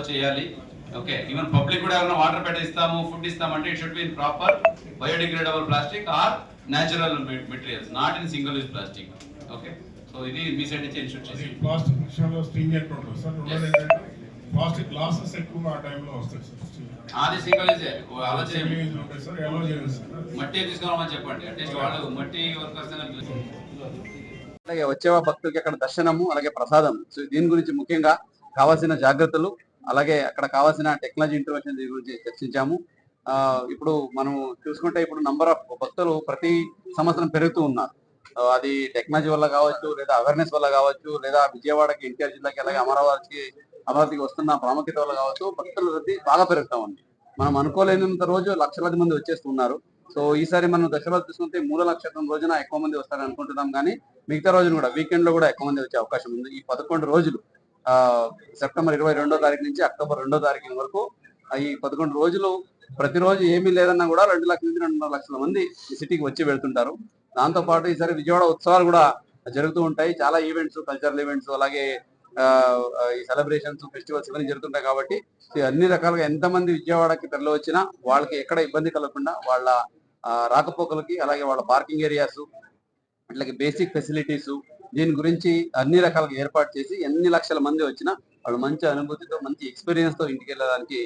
అలో చేయాలి. Okay even public కూడా ఎవరైనా వాటర్ పెట్ ఇస్తాము ఫుడ్ ఇస్తామంటే it should be in proper biodegradable plastic or natural materials not in single use plastic okay so ఇది మీ side నుంచి ఇన్షూర్ చేసి ప్లాస్టిక్ విషయంలో స్ట్రింజెంట్ ఉంటుంది. సార్ ప్లాస్టిక్ లాసెస్ ఎక్కువ ఆ టైంలో వస్తాయి సార్ అది సింగిల్ యూజ్ అలో సింగిల్ చేయండి. సార్ ఎలా చేయాలి సార్. మట్టి తీసుకురామని చెప్పండి. అట్లీస్ట్ వాళ్ళు మట్టి వర్కర్స్ అలాగే వచ్చే భక్తులకి అక్కడ దర్శనము అలాగే ప్రసాదం సో దీని గురించి ముఖ్యంగా కావాల్సిన జాగ్రత్తలు అలాగే అక్కడ కావాల్సిన టెక్నాలజీ ఇంటర్వెన్షన్ దీని గురించి చర్చించాము. ఆ, ఇప్పుడు మనం చూసుకుంటే ఇప్పుడు నంబర్ ఆఫ్ భక్తులు ప్రతి సంవత్సరం పెరుగుతూ ఉన్నారు. అది టెక్నాలజీ వల్ల కావచ్చు లేదా అవేర్నెస్ వల్ల కావచ్చు లేదా విజయవాడకి ఎన్టీఆర్ జిల్లాకి అలాగే అమరావతికి అమరావతికి వస్తున్న ప్రాముఖ్యత వల్ల కావచ్చు భక్తుల రద్దీ బాగా పెరుగుతా ఉంది. మనం అనుకోలేనంత రోజు లక్షలాది మంది వచ్చేస్తున్నారు. సో ఈసారి మనం దశలో చూసుకుంటే మూల నక్షత్రం రోజున ఎక్కువ మంది వస్తారని అనుకుంటున్నాం. కానీ మిగతా రోజున కూడా వీకెండ్లో కూడా ఎక్కువ మంది వచ్చే అవకాశం ఉంది. ఈ పదకొండు రోజులు సెప్టెంబర్ ఇరవై రెండో తారీఖు నుంచి అక్టోబర్ రెండో తారీఖు వరకు ఈ పదకొండు రోజులు ప్రతిరోజు ఏమీ లేదన్నా కూడా రెండు లక్షల నుంచి రెండున్నర లక్షల మంది ఈ సిటీకి వచ్చి వెళ్తుంటారు. దాంతో పాటు ఈసారి విజయవాడ ఉత్సవాలు కూడా జరుగుతూ ఉంటాయి. చాలా ఈవెంట్స్ కల్చరల్ ఈవెంట్స్ అలాగే ఈ సెలబ్రేషన్స్ ఫెస్టివల్స్ ఇవన్నీ జరుగుతుంటాయి కాబట్టి అన్ని రకాలుగా ఎంతమంది విజయవాడకి తరలి వచ్చినా వాళ్ళకి ఎక్కడ ఇబ్బంది కలగకుండా వాళ్ళ ఆ, రాకపోకలకి అలాగే వాళ్ళ పార్కింగ్ ఏరియాస్ అట్లాగే బేసిక్ ఫెసిలిటీస్ దీని గురించి అన్ని రకాలుగా ఏర్పాటు చేసి ఎన్ని లక్షల మంది వచ్చినా వాళ్ళు మంచి అనుభూతితో మంచి ఎక్స్పీరియన్స్తో ఇంటికి వెళ్ళడానికి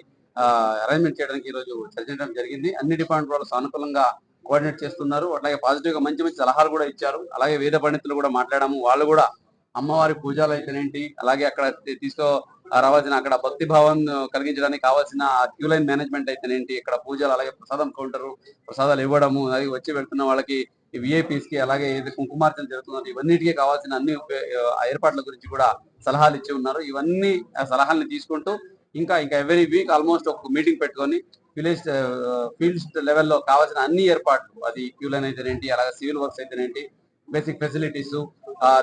అరేంజ్మెంట్ చేయడానికి ఈ రోజు చర్చించడం జరిగింది. అన్ని డిపార్ట్మెంట్ వాళ్ళు సానుకూలంగా కోఆర్డినేట్ చేస్తున్నారు. అట్లాగే పాజిటివ్గా మంచి మంచి సలహాలు కూడా ఇచ్చారు. అలాగే వేద పండితులు కూడా మాట్లాడాము. వాళ్ళు కూడా అమ్మవారి పూజలు అయితేనేంటి అలాగే అక్కడ తీసుకో రావాల్సిన అక్కడ భక్తి భావం కలిగించడానికి కావాల్సిన క్యూ లైన్ మేనేజ్మెంట్ అయితేనేంటి ఇక్కడ పూజలు అలాగే ప్రసాదం కౌంటరు ప్రసాదాలు ఇవ్వడము అలాగే వచ్చి వెళ్తున్న వాళ్ళకి ఈ విఐపీస్కి అలాగే ఏది కుంకుమార్చన జరుగుతుందో ఇవన్నిటికీ కావాల్సిన అన్ని ఏర్పాట్ల గురించి కూడా సలహాలు ఇచ్చి ఉన్నారు. ఇవన్నీ ఆ సలహాలను తీసుకుంటూ ఇంకా ఇంకా ఎవ్రీ వీక్ ఆల్మోస్ట్ ఒక మీటింగ్ పెట్టుకొని విలేజ్ ఫీల్డ్ లెవెల్లో కావాల్సిన అన్ని ఏర్పాట్లు అది క్యూ లైన్ అయితేనేంటి అలాగే సివిల్ వర్క్స్ అయితేనేంటి బేసిక్ ఫెసిలిటీస్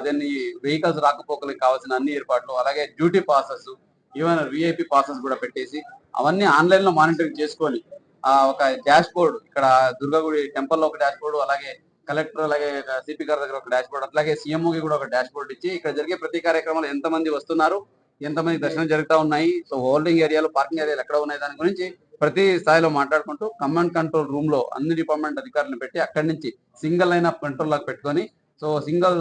దెన్ ఈ వెహికల్స్ రాకపోకలకు కావాల్సిన అన్ని ఏర్పాట్లు అలాగే duty passes even VIP passes కూడా పెట్టేసి అవన్నీ ఆన్లైన్లో మానిటరింగ్ చేసుకొని ఆ ఒక డాష్ బోర్డ్ ఇక్కడ దుర్గగుడి టెంపుల్లో ఒక డాష్ బోర్డు అలాగే కలెక్టర్ అలాగే సిపి గారి దగ్గర ఒక డాష్ బోర్డ్ అట్లాగే సీఎంఓ కి కూడా ఒక డాష్ బోర్డ్ ఇచ్చి ఇక్కడ జరిగే ప్రతి కార్యక్రమాలు ఎంత మంది వస్తున్నారు ఎంతమంది దర్శనం జరుగుతా ఉన్నాయి సో హోల్డింగ్ ఏరియాలు పార్కింగ్ ఏరియాలు ఎక్కడ ఉన్నాయి దాని గురించి ప్రతి స్థాయిలో మాట్లాడుకుంటూ కమాండ్ కంట్రోల్ రూమ్లో అన్ని డిపార్ట్మెంట్ అధికారులను పెట్టి అక్కడి నుంచి సింగిల్ లైన్ ఆఫ్ కంట్రోల్ లాగా పెట్టుకొని so single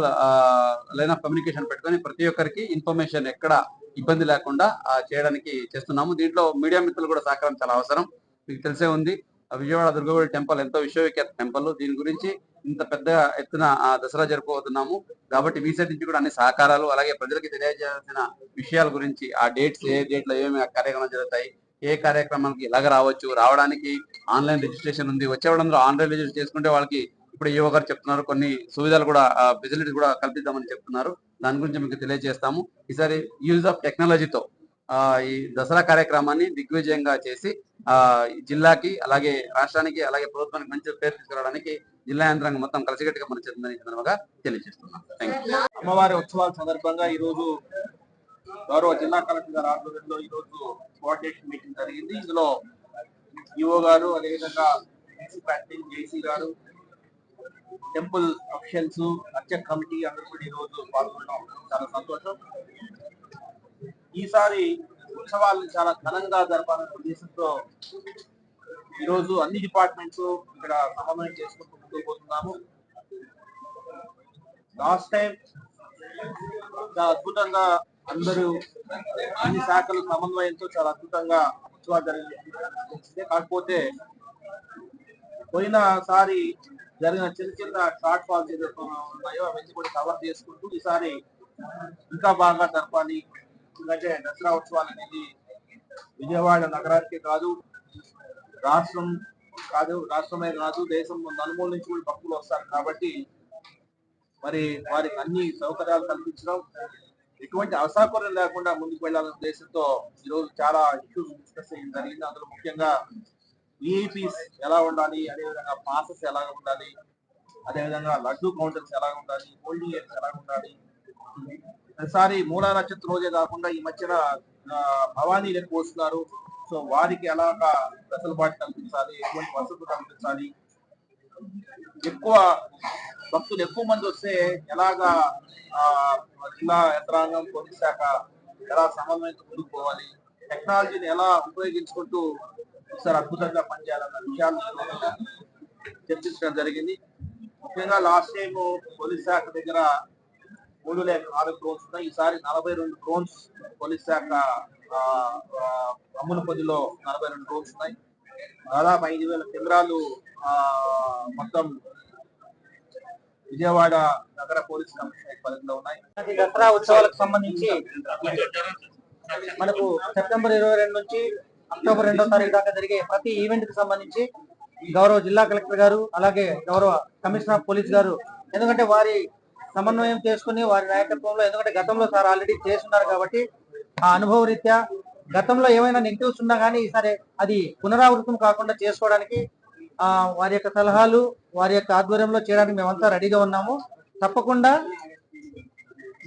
line of communication పెట్టుకొని ప్రతి ఒక్కరికి ఇన్ఫర్మేషన్ ఎక్కడ ఇబ్బంది లేకుండా చేయడానికి చేస్తున్నాము. దీంట్లో మీడియా మిత్రులు కూడా సహకారం చాలా అవసరం. మీకు తెలిసే ఉంది. విజయవాడ దుర్గగుడి టెంపుల్ ఎంతో విశ్వవిఖ్యాత టెంపుల్. దీని గురించి ఇంత పెద్ద ఎత్తున ఆ దసరా జరుపుకోబోతున్నాము. కాబట్టి మీ సైడ్ నుంచి కూడా అన్ని సహకారాలు అలాగే ప్రజలకి తెలియజేయాల్సిన విషయాల గురించి ఆ డేట్స్ ఏ డేట్లో ఏమేమి కార్యక్రమాలు జరుగుతాయి ఏ కార్యక్రమానికి ఎలాగ రావచ్చు రావడానికి ఆన్లైన్ రిజిస్ట్రేషన్ ఉంది. వచ్చే వాళ్ళందరూ ఆన్లైన్ రిజిస్టర్ చేసుకుంటే వాళ్ళకి ఇప్పుడు ఈవో గారు చెప్తున్నారు. కొన్ని సువిధాలు కూడా ఫెసిలిటీస్ కూడా కల్పిద్దామని చెప్తున్నారు. దాని గురించి మీకు తెలియజేస్తాము. ఈసారి యూజ్ ఆఫ్ టెక్నాలజీతో ఈ దసరా కార్యక్రమాన్ని దిగ్విజయంగా చేసి ఆ జిల్లాకి అలాగే రాష్ట్రానికి అలాగే ప్రభుత్వానికి మంచి పేరు తీసుకురావడానికి జిల్లా యంత్రాంగం మొత్తం కలిసికట్టుగా పనిచేస్తుందని సందర్భంగా తెలియజేస్తున్నాం. అమ్మవారి ఉత్సవాల సందర్భంగా ఈ రోజు గౌరవ జిల్లా కలెక్టర్ గారు ఆధ్వర్యంలో ఈ రోజు కోఆర్డినేషన్ మీటింగ్ జరిగింది. ఇందులో ఈఓ గారు అదేవిధంగా మున్సిపాలిటీ జేసీ గారు టెంపుల్ అఫిషియల్స్ అర్చక్ కమిటీ అందరూ కూడా ఈ రోజు పాల్గొనడం చాలా సంతోషం. ఈసారి ఉత్సవాలను చాలా ఘనంగా జరపాలనే ఉద్దేశంతో ఈరోజు అన్ని డిపార్ట్మెంట్స్ ఇక్కడ సమన్వయం చేసుకుంటూ ముందుకు పోతున్నాము. లాస్ట్ టైం చాలా అద్భుతంగా అందరూ అన్ని శాఖలు సమన్వయంతో చాలా అద్భుతంగా ఉత్సవాలు జరిగింది కాకపోతే పోయినసారి జరిగిన చిన్న చిన్న షార్ట్ ఫాల్స్ ఏదైతే ఉన్నాయో అవన్నీ కూడా కవర్ చేసుకుంటూ ఈసారి ఇంకా బాగా జరపాలి. ఎందుకంటే దసరా ఉత్సవాలు అనేది విజయవాడ నగరానికి కాదు రాష్ట్రం కాదు రాష్ట్రమే కాదు దేశం నలుమూల నుంచి కూడా భక్తులు వస్తారు కాబట్టి మరి వారికి అన్ని సౌకర్యాలు కల్పించడం ఎటువంటి అసౌకర్యం లేకుండా ముందుకు వెళ్ళాలనే ఉద్దేశంతో ఈరోజు చాలా ఇష్యూస్ డిస్కస్ చేయడం జరిగింది. అందులో ముఖ్యంగా విఐపీస్ ఎలా ఉండాలి అదేవిధంగా పాసెస్ ఎలా ఉండాలి అదేవిధంగా లడ్డు కౌంటర్స్ ఎలా ఉండాలి హోల్డింగ్ ఎలా ఉండాలి ప్రతిసారి మూలా నక్షత్రం రోజే కాకుండా ఈ మధ్యన భవానీ భవానీలు ఎక్కువ వస్తున్నారు సో వారికి ఎలాగా వెసులుబాటు కల్పించాలి? ఎటువంటి వసతులు కల్పించాలి? ఎక్కువ భక్తులు ఎక్కువ మంది వస్తే ఎలాగా ఆ, జిల్లా యంత్రాంగం పోలీస్ శాఖ ఎలా సమన్వయంతో ముందుకుపోవాలి టెక్నాలజీని ఎలా ఉపయోగించుకుంటూ ఒకసారి అద్భుతంగా పనిచేయాలన్న విషయాలు చర్చించడం జరిగింది. ముఖ్యంగా లాస్ట్ టైం పోలీస్ శాఖ దగ్గర మూడు లేక నాలుగు క్రోన్స్ ఉన్నాయి. ఈసారి నలభై రెండు క్రోన్స్ పోలీస్ శాఖ ఆ, అమ్ముల పొదిలో నలభై రెండు క్రోన్స్ ఉన్నాయి. దాదాపు ఐదు వేల కేంద్రాలు మొత్తం విజయవాడ నగర పోలీస్ కమిషనరేట్ పరిధిలో ఉన్నాయి. దసరా ఉత్సవాలకు సంబంధించి మనకు సెప్టెంబర్ ఇరవై రెండు నుంచి అక్టోబర్ రెండో తారీఖు దాకా జరిగే ప్రతి ఈవెంట్కి సంబంధించి గౌరవ జిల్లా కలెక్టర్ గారు అలాగే గౌరవ కమిషనర్ ఆఫ్ పోలీస్ గారు ఎందుకంటే వారి సమన్వయం చేసుకుని వారి నాయకత్వంలో ఎందుకంటే గతంలో సార్ ఆల్రెడీ చేస్తున్నారు కాబట్టి ఆ అనుభవ రీత్యా గతంలో ఏమైనా నెగిటివ్స్ ఉన్నా కానీ ఈసారి అది పునరావృతం కాకుండా చేసుకోవడానికి ఆ వారి యొక్క సలహాలు వారి యొక్క ఆధ్వర్యంలో చేయడానికి మేమంతా రెడీగా ఉన్నాము. తప్పకుండా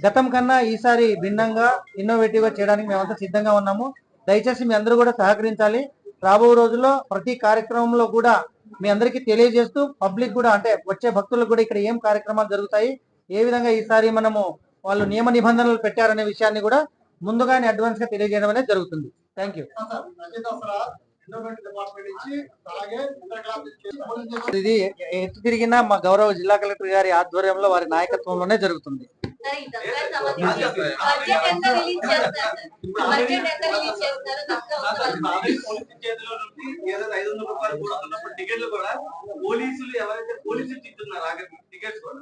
గతం కన్నా ఈసారి భిన్నంగా ఇన్నోవేటివ్ చేయడానికి మేమంతా సిద్ధంగా ఉన్నాము. దయచేసి మీ అందరూ కూడా సహకరించాలి. రాబో రోజుల్లో ప్రతి కార్యక్రమంలో కూడా మీ అందరికీ తెలియజేస్తూ పబ్లిక్ కూడా అంటే వచ్చే భక్తులకు కూడా ఇక్కడ ఏం కార్యక్రమాలు జరుగుతాయి ఏ విధంగా ఈసారి మనము వాళ్ళు నియమ నిబంధనలు పెట్టారనే విషయాన్ని కూడా ముందుగానే అడ్వాన్స్గా తెలియజేయడం అనేది జరుగుతుంది. థ్యాంక్ యూ ఇది ఎటు తిరిగినా మా గౌరవ జిల్లా కలెక్టర్ గారి ఆధ్వర్యంలో వారి నాయకత్వంలోనే జరుగుతుంది. టికెట్లు కూడా పోలీసులు ఎవరైతే పోలీసులు తింటున్నారు టికెట్స్ కూడా.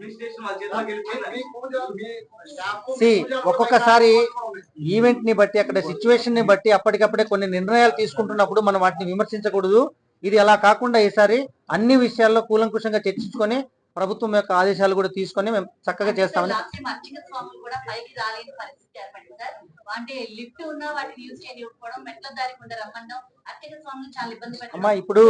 అడ్మినిస్ట్రేషన్ వాళ్ళ చేతిలోకి వెళ్ళిపోయింది సి ఒక్కొక్కసారి ఈవెంట్ని బట్టి అక్కడ సిచ్యువేషన్ని బట్టి అప్పటికప్పుడే కొన్ని నిర్ణయాలు తీసుకుంటున్నప్పుడు మనం వాటిని విమర్శించకూడదు. ఇది అలా కాకుండా ఈసారి అన్ని విషయాల్లో కూలంకుషంగా చర్చించుకొని ప్రభుత్వం యొక్క ఆదేశాలు కూడా తీసుకొని మేము చక్కగా చేస్తామని అమ్మా ఇప్పుడు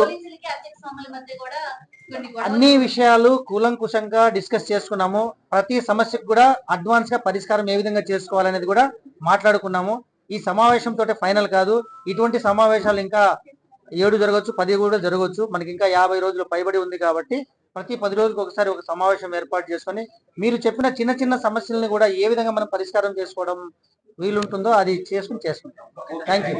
అన్ని విషయాలు కూలంకుషంగా డిస్కస్ చేసుకున్నాము. ప్రతి సమస్యకు కూడా అడ్వాన్స్గా పరిష్కారం ఏ విధంగా చేసుకోవాలనేది కూడా మాట్లాడుకున్నాము. ఈ సమావేశంతో ఫైనల్ కాదు. ఇటువంటి సమావేశాలు ఇంకా ఏడు జరగవచ్చు పది కూడా జరగవచ్చు మనకి ఇంకా యాభై రోజులు పైబడి ఉంది కాబట్టి ప్రతి పది రోజులకు ఒకసారి ఒక సమావేశం ఏర్పాటు చేసుకొని మీరు చెప్పిన చిన్న చిన్న సమస్యల్ని కూడా ఏ విధంగా మనం పరిష్కారం చేసుకోవడం వీలుంటుందో అది చేసుకుని చేసుకుంటాం. Thank you